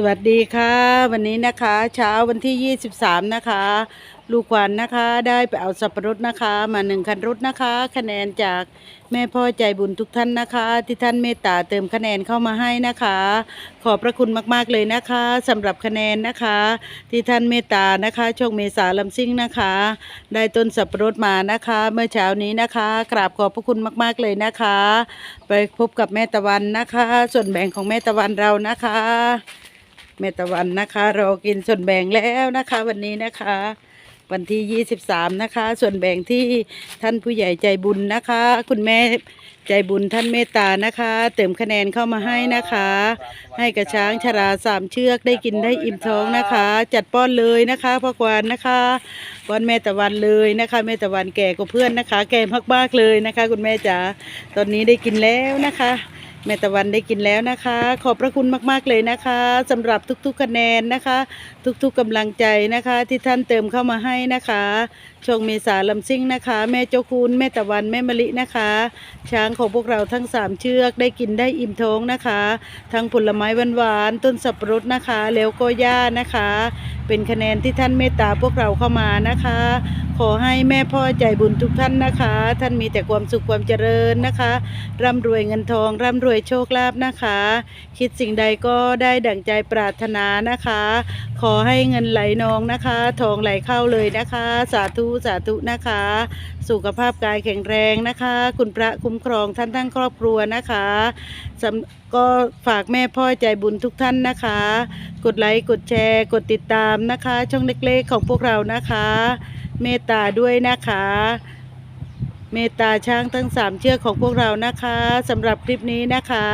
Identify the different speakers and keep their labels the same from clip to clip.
Speaker 1: สวัสดีค่ะ วันนี้นะคะ เช้าวันที่ 23 นะคะ ลูกขวัญนะคะ ได้ไปเอาสับปะรดนะคะ มาหนึ่งคันรถนะคะ คะแนนจากแม่พ่อใจบุญทุกท่านนะคะ ที่ท่านเมตตาเติมคะแนนเข้ามาให้นะคะ ขอบพระคุณมากๆเลยนะคะสำหรับคะแนนนะคะ ที่ท่านเมตตานะคะช่วงเมษาลำซิ่งนะคะ ได้ต้นสับปะรดมานะคะ เมื่อเช้านี้นะคะกราบขอบพระคุณมากๆเลยนะคะ ไปพบกับแม่ตะวันนะคะ ส่วนแบ่งของแม่ตะวันเรานะคะ แม่ตะวันนะคะ เรากินส่วนแบ่งแล้วนะคะ วันนี้นะคะ วันที่ 23 นะคะ ส่วนแบ่งที่ท่านผู้ใหญ่ใจบุญนะคะ คุณแม่ใจบุญท่านเมตตานะคะ เติมคะแนนเข้ามาให้นะคะ ให้กระช้างชราสามเชือกได้กินได้อิ่มท้องนะคะ จัดป้อนเลยนะคะพ่อกวานนะคะป้อนแม่ตะวันเลยนะคะแม่ตะวันแก่กว่าเพื่อนนะคะ แก่มากๆเลยนะคะ คุณแม่จ๋าตอนนี้ได้กินแล้วนะคะ แม่ตะวันได้กินแล้วนะคะ ขอบพระคุณมาก ๆ เลยนะคะสำหรับทุกๆคะแนนนะคะ ทุกๆกำลังใจนะคะ ที่ท่านเติมเข้ามาให้นะคะช่วงเมษาลำซิ่งนะคะ แม่เจ้าคุณแม่ตะวันแม่มะลินะคะ ช้างของพวกเราทั้งสามเชือกได้กินได้อิ่มท้องนะคะ ทั้งผลไม้หวานๆต้นสับปะรดนะคะ แล้วก็หญ้านะคะ เป็นคะแนนที่ท่านเมตตาพวกเราเข้ามานะคะ ขอให้แม่พ่อใจบุญทุกท่านนะคะ ท่านมีแต่ความสุขความเจริญนะคะ ร่ำรวยเงินทอง ร่ำรวยโชคลาภนะคะ คิดสิ่งใดก็ได้ดั่งใจปรารถนานะคะ ขอให้เงินไหลนองนะคะ ทองไหลเข้าเลยนะคะ สาธุสาธุนะคะ สุขภาพกายแข็งแรงนะคะ คุณพระคุ้มครองท่านทั้งครอบครัวนะคะก็ฝากแม่พ่อใจบุญทุกท่านนะคะ กดไลค์กดแชร์ กดติดตามนะคะ ช่องเล็กๆของพวกเรานะคะ เมตตาด้วยนะคะ เมตตาช้างทั้งสามเชือกของพวกเรานะคะสำหรับคลิปนี้นะคะ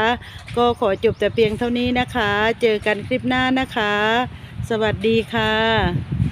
Speaker 1: ก็ขอจบแต่เพียงเท่านี้นะคะ เจอกันคลิปหน้านะคะ สวัสดีค่ะ